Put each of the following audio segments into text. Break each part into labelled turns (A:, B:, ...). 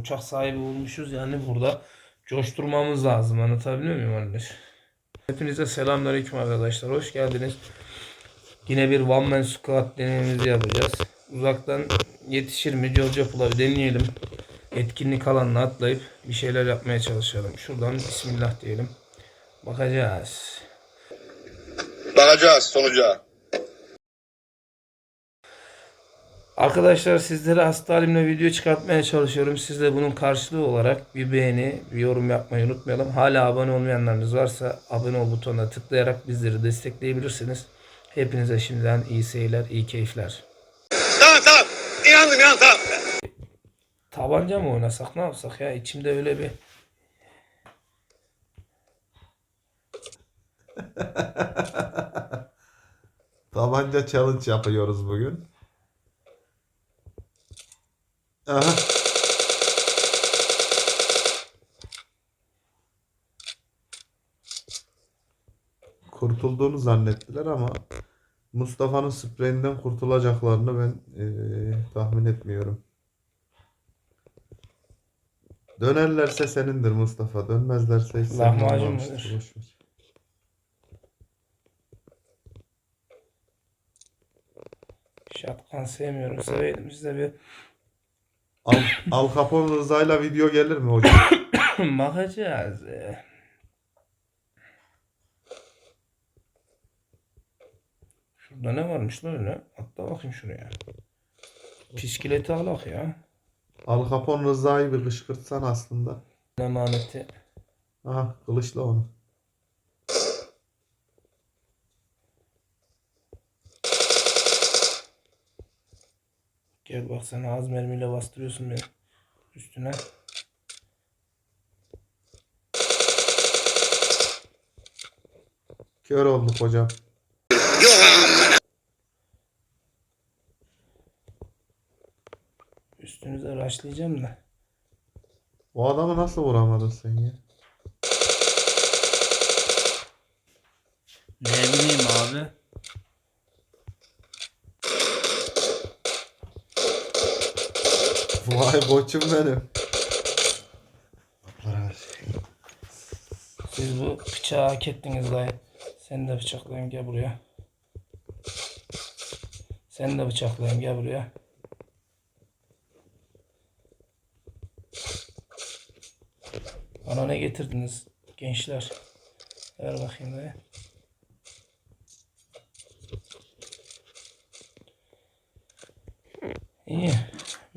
A: uçak sahibi olmuşuz yani burada coşturmamız lazım. Anlatabiliyor muyum arkadaş? Hepinize selamünaleyküm arkadaşlar. Hoş geldiniz. Yine bir one man squat deneyimizi yapacağız. Uzaktan yetişir mi Apple'a bir deneyelim. Etkinlik alanına atlayıp bir şeyler yapmaya çalışalım. Şuradan Bismillah diyelim. Bakacağız.
B: Bakacağız sonuca.
A: Arkadaşlar sizlere hasta halimle video çıkartmaya çalışıyorum. Siz de bunun karşılığı olarak bir beğeni, bir yorum yapmayı unutmayalım. Hala abone olmayanlarınız varsa abone ol butonuna tıklayarak bizleri destekleyebilirsiniz. Hepinize şimdiden iyi seyirler, iyi keyifler.
B: Tamam tamam. İnandım ya tamam.
A: Tabanca mı oynasak ne yapsak ya? İçimde öyle bir
C: Tabanca challenge yapıyoruz bugün. Aha. Kurtulduğunu zannettiler ama Mustafa'nın spreyinden kurtulacaklarını ben eee, tahmin etmiyorum. Dönerlerse senindir Mustafa. Dönmezlerse hiç senin
A: Lahmacun mudur? Şatkan sevmiyorum. Seveydim bizde bir
C: Al, Al Capone Rıza'yla video gelir mi hocam?
A: bakacağız. Ee, Şurada ne varmış lan öyle? Atla bakayım şuraya. Piskileti alak ya.
C: Al Capone Rıza'yı bir kışkırtsan aslında.
A: Emaneti.
C: Aha kılıçla onu.
A: Gel bak sen az mermiyle bastırıyorsun beni. Üstüne.
C: Kör olduk hocam.
A: Üstünüze raşlayacağım da.
C: O adamı nasıl vuramadın sen ya?
A: Ne bileyim abi.
C: Vay koçum benim.
A: Siz bu bıçağı hak ettiniz dayı. Sen de bıçaklayayım gel buraya. Sen de bıçaklayayım gel buraya. Bana ne getirdiniz gençler? Ver bakayım dayı. İyi.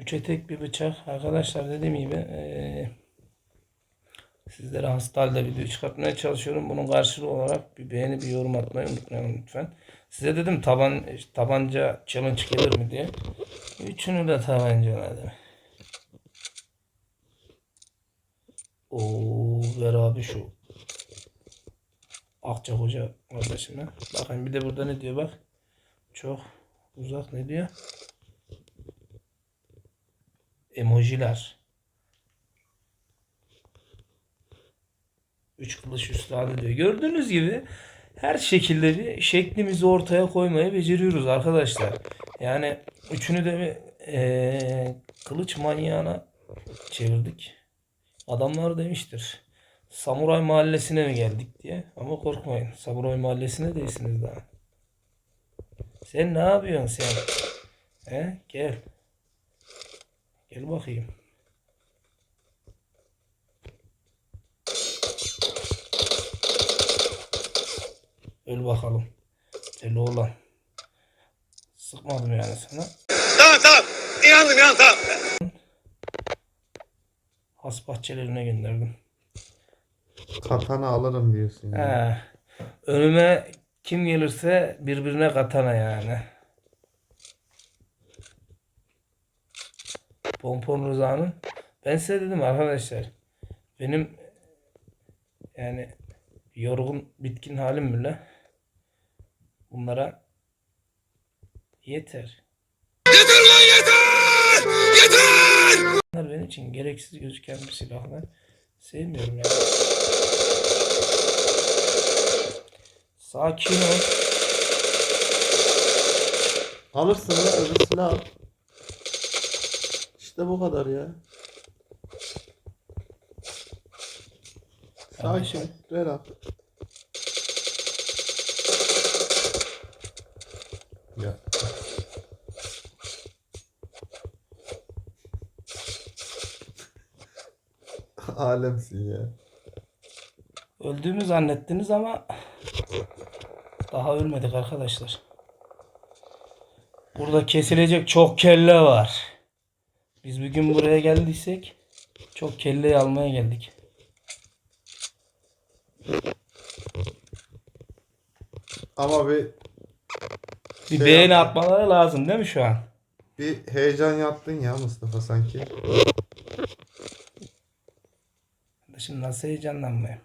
A: Üçe tek bir bıçak. Arkadaşlar dediğim gibi eee Sizlere hasta halde video çıkartmaya çalışıyorum. Bunun karşılığı olarak bir beğeni, bir yorum atmayı unutmayın lütfen. Size dedim taban tabanca challenge gelir mi diye. Üçünü de tabancaladım. Oo ver abi şu. Akça hoca kardeşime. Bakın bir de burada ne diyor bak. Çok uzak ne diyor? Emojiler. Üç kılıç üstadı diyor. Gördüğünüz gibi her şekilde bir şeklimizi ortaya koymayı beceriyoruz arkadaşlar. Yani üçünü de bir eee, kılıç manyağına çevirdik. Adamlar demiştir. Samuray mahallesine mi geldik diye. Ama korkmayın. Samuray mahallesine değilsiniz daha. Sen ne yapıyorsun sen? He? Gel. Gel bakayım. Öl bakalım. Deli oğlan. Sıkmadım yani sana.
B: Tamam tamam. İnandım ya tamam.
A: Has bahçelerine gönderdim.
C: Katana alırım diyorsun. ya.
A: He. Önüme kim gelirse birbirine katana yani. Pompon Rıza'nın. Ben size dedim arkadaşlar. Benim yani yorgun bitkin halim bile bunlara yeter.
B: Yeter lan yeter! Yeter!
A: Bunlar benim için gereksiz gözüken bir silahlar. Sevmiyorum yani. Sakin ol.
C: Alırsın ya öbürsünü al. İşte bu kadar ya.
A: Sağ
C: şimdi. Ver abi. Ya. Alemsin ya.
A: Öldüğümü zannettiniz ama daha ölmedik arkadaşlar. Burada kesilecek çok kelle var. Biz bugün buraya geldiysek çok kelleyi almaya geldik.
C: Ama bir
A: Bir
C: Şey
A: beğeni
C: yaptım.
A: atmaları lazım değil mi şu an?
C: bir heyecan yaptın ya Mustafa sanki.
A: Şimdi nasıl heyecanlanmayayım?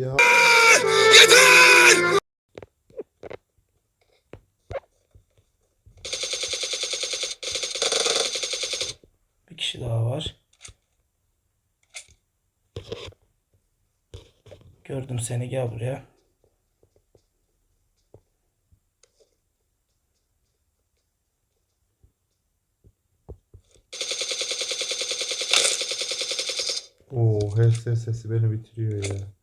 C: Ya
B: Yeter!
A: Bir kişi daha var. Gördüm seni gel buraya.
C: o HS sesi beni bitiriyor ya.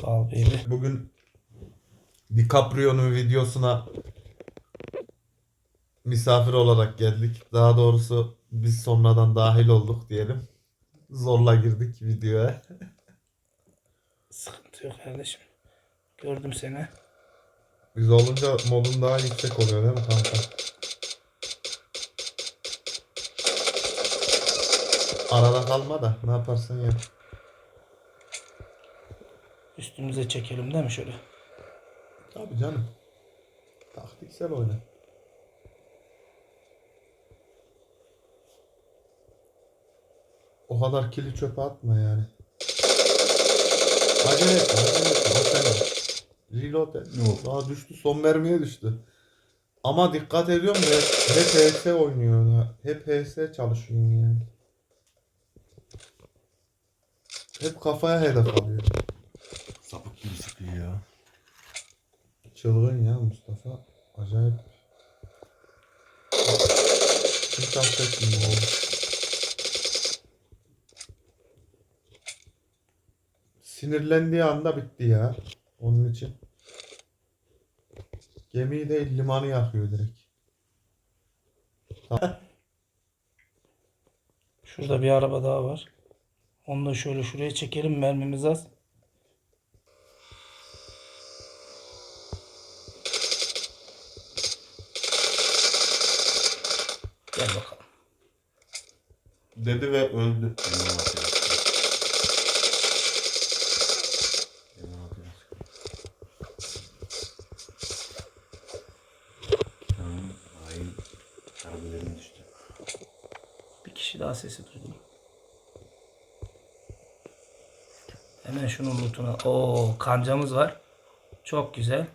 A: Sağ ol baby.
C: Bugün DiCaprio'nun videosuna misafir olarak geldik. Daha doğrusu biz sonradan dahil olduk diyelim. Zorla girdik videoya.
A: Sıkıntı yok kardeşim. Gördüm seni.
C: Biz olunca modun daha yüksek oluyor değil mi kanka? Arada kalma da ne yaparsan yap.
A: Üstümüze çekelim değil mi şöyle?
C: Tabii canım. Taktiksel oyna. O kadar kili çöpe atma yani. Acele etme, acele etme. Sen. Reload et. Daha düştü. Son mermiye düştü. Ama dikkat ediyorum ya. Hep HS oynuyor. Hep HS çalışıyor yani. Hep kafaya hedef alıyor.
D: Sapık gibi sıkıyor ya.
C: Çılgın ya Mustafa. Acayip. Hiç affetmiyor. oğlum. Sinirlendiği anda bitti ya. Onun için. Gemiyi değil limanı yakıyor direkt.
A: Şurada bir araba daha var. Onu da şöyle şuraya çekelim mermimiz az. Gel bakalım.
C: Dedi ve öldü.
A: Bir kişi daha sesi duydum. Hemen şunun lootuna. Oo kancamız var. Çok güzel.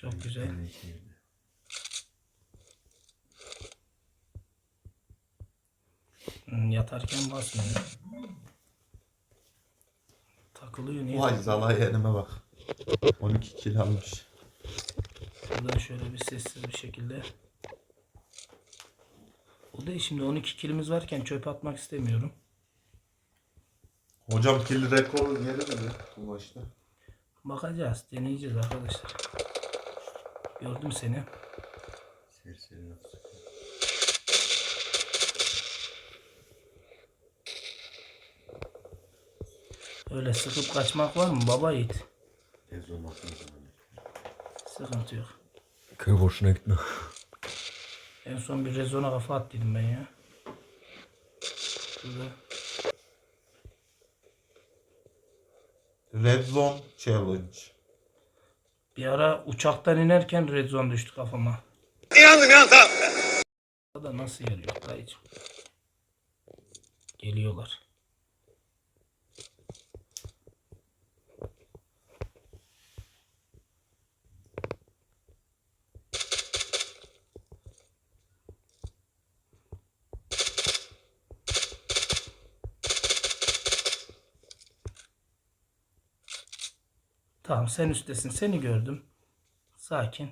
A: Çok güzel.
D: Ben de içeyim.
A: Hmm, yatarken basmıyor. Takılıyor niye?
C: Vay zala yerime bak. 12 kill almış.
A: Buradan şöyle bir sessiz bir şekilde. O da şimdi 12 kilimiz varken çöpe atmak istemiyorum.
C: Hocam kill rekoru gelir mi bu maçta?
A: Bakacağız, deneyeceğiz arkadaşlar. Gördüm seni.
D: Serseri nasıl
A: Öyle sıkıp kaçmak var mı baba yiğit?
D: Tez zaman.
A: Sıkıntı yok.
D: Köy boşuna gitme.
A: En son bir rezona kafa attıydım ben ya. Burada.
C: Red Zone Challenge.
A: Bir ara uçaktan inerken red zone düştü kafama.
B: İnandım ya tamam.
A: Da nasıl geliyor dayıcım? Geliyorlar. Tamam sen üsttesin. Seni gördüm. Sakin.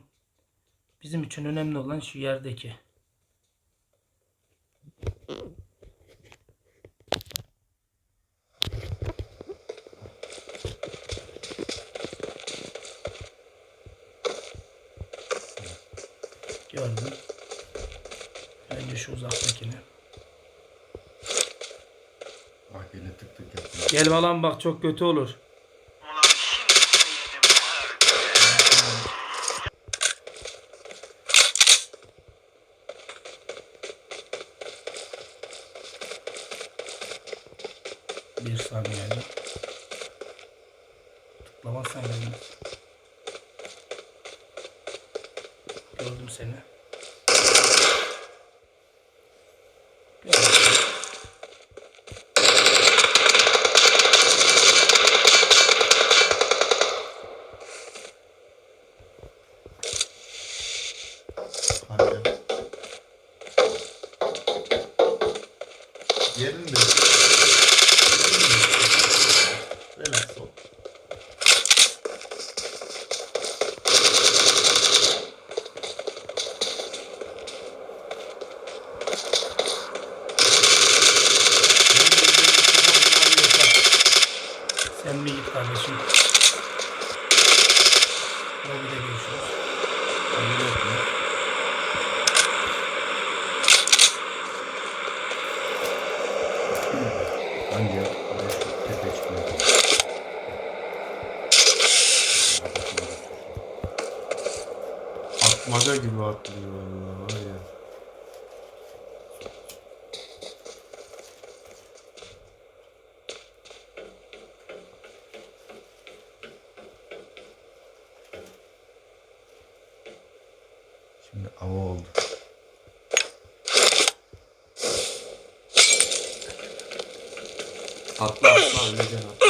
A: Bizim için önemli olan şu yerdeki. Gördüm. Önce şu uzaktakini.
D: Bak yine tık tık yaptım.
A: Gel lan bak çok kötü olur.
C: Atla atla öleceksin atla.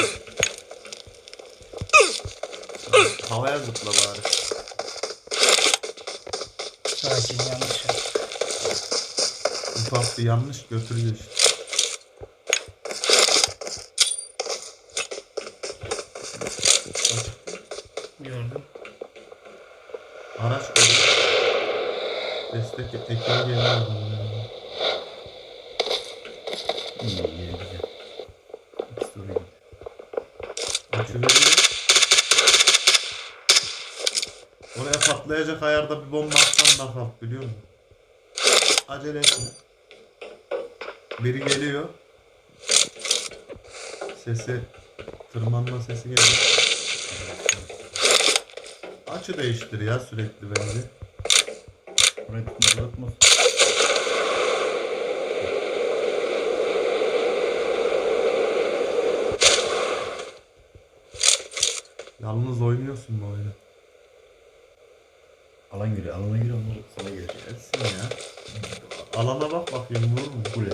C: Havaya zıpla bari.
A: Sakin yanlış.
C: Ufak bir yanlış götürüyor işte.
A: Gördüm.
C: Araç geliyor. Destek ekibi geliyor. adamların.
D: İyi iyi güzel. İkisi oraya gitti.
C: Açılıyor. Oraya patlayacak ayarda bir bomba atsan daha kalk biliyor musun? Acele etme. Biri geliyor. Sesi tırmanma sesi geliyor. Açı değiştir ya sürekli bence.
D: Oraya tutmaz.
C: Yalnız oynuyorsun bu oyunu.
D: Alan giriyor. Alana giriyor. Onlar sana gelecek.
C: Etsin ya. Alana bak bakayım vurur mu?
D: Kule.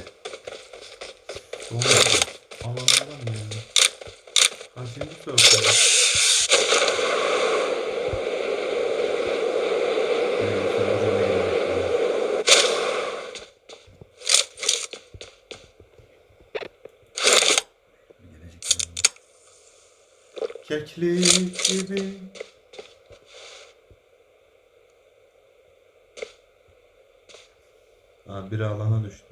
C: Sonra alanından mı yani? Kaçıncı
D: yani.
C: Keklik gibi. Biri alana düştü.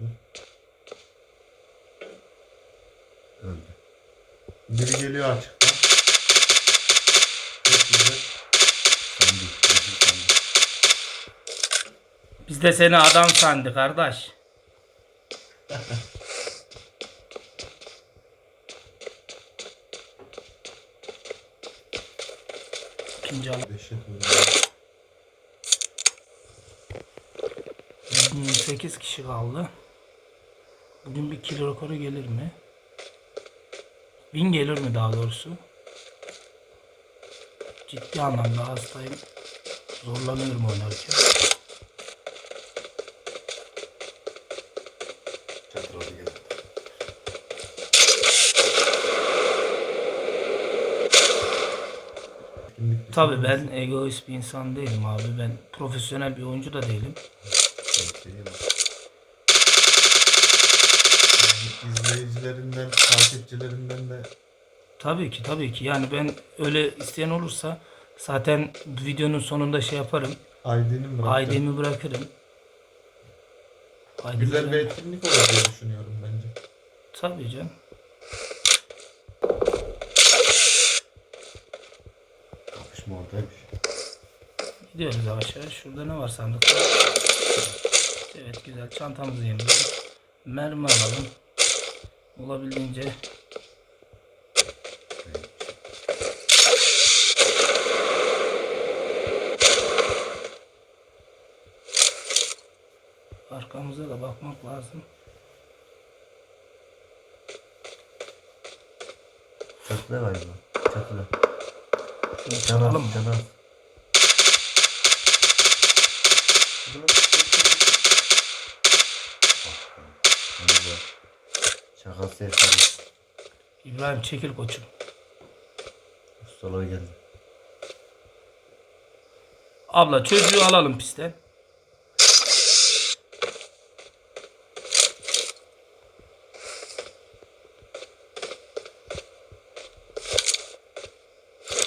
D: Öldü.
C: Biri geliyor açıktan. Çok güzel.
D: Sandı. Sandı.
A: Biz de seni adam sandık kardeş. İkinci.
C: Dehşet oluyor.
A: 8 kişi kaldı. Bugün bir kilo rekoru gelir mi? Bin gelir mi daha doğrusu? ciddi anlamda hastayım. Zorlanıyorum oynarken. Tabii ben egoist bir insan değilim abi. Ben profesyonel bir oyuncu da değilim.
C: İzleyicilerinden, takipçilerinden de
A: Tabii ki tabii ki. Yani ben öyle isteyen olursa zaten videonun sonunda şey yaparım.
C: ID'ni bıraktım.
A: ID'mi bırakırım. ID'mi
C: Güzel bir etkinlik olur diye düşünüyorum bence.
A: Tabii canım.
D: Kapışma oradaymış.
A: Gidiyoruz yavaş yavaş. Şurada ne var sandıkta? Evet güzel. Çantamızı yeniledik. Mermi alalım. Olabildiğince arkamıza da bakmak lazım.
D: Çatıda galiba. Çatıda.
A: Şunu
D: Canaz.
A: çalalım mı?
D: Şaka sesleri.
A: İbrahim çekil koçum.
D: Ustalar geldi.
A: Abla çocuğu alalım pistten.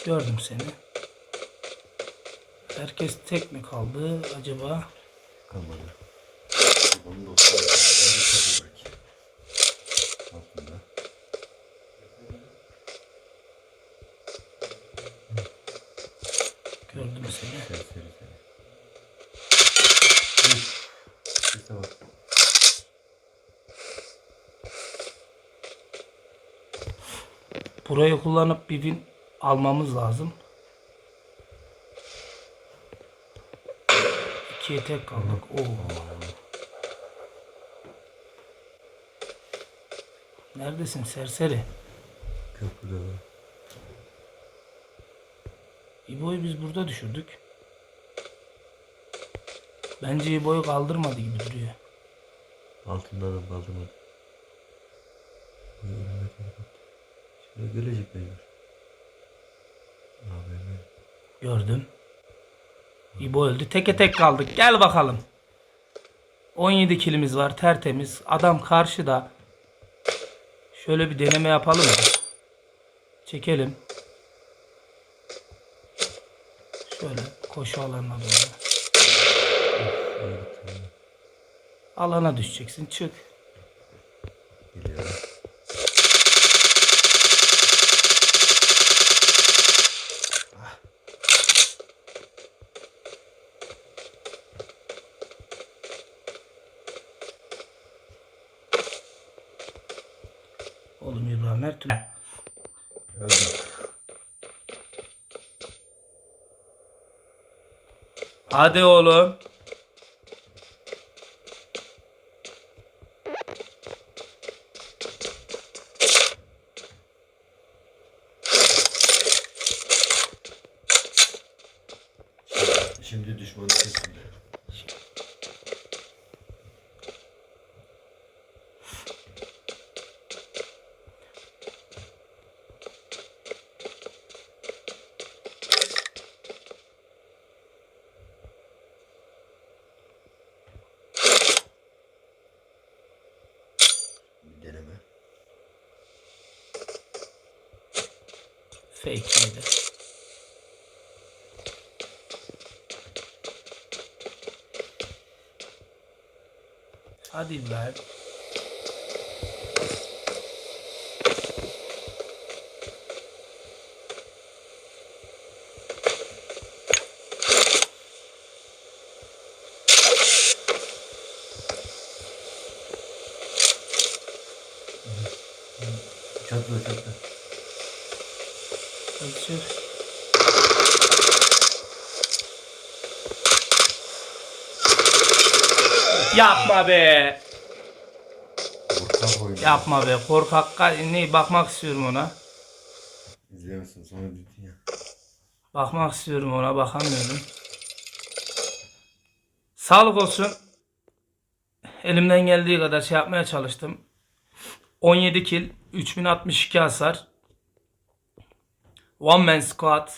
A: Gördüm seni. Herkes tek mi kaldı acaba?
D: Kalmadı. Onu da ustalar geldi. Onu da çatı bırak. Altında.
A: Gördüm seni.
D: Serseri seni. Uf. Sese bak.
A: Burayı kullanıp bir bin almamız lazım. İkiye tek kaldık. Oo. Neredesin serseri?
D: Köprüde var.
A: İbo'yu biz burada düşürdük. Bence İbo'yu kaldırmadı gibi duruyor.
D: Altında da kaldırmadı. Bu önüne doğru bak. Şöyle gelecek mecbur. Abi?
A: Gördüm. İbo öldü. Teke tek kaldık. Gel bakalım. 17 kilimiz var. Tertemiz. Adam karşıda. Şöyle bir deneme yapalım mı? Çekelim. Şöyle koşu alanına doğru. Alana düşeceksin. Çık.
D: Geliyor.
A: Oğlum İbrahim her türlü.
D: Öldüm.
A: Hadi oğlum.
D: Şimdi düşmanın sesinde. Bir deneme.
A: Fake miydi? Hadi İbrahim.
D: Çatla çatla.
A: Çık. Yapma be.
D: Korkak.
A: Yapma be. Korkak ka- ne bakmak istiyorum ona.
D: İzlemesin sonra dedin ya.
A: Bakmak istiyorum ona bakamıyorum. Sağlık olsun. Elimden geldiği kadar şey yapmaya çalıştım. 17 kill, 3062 hasar. One man squad.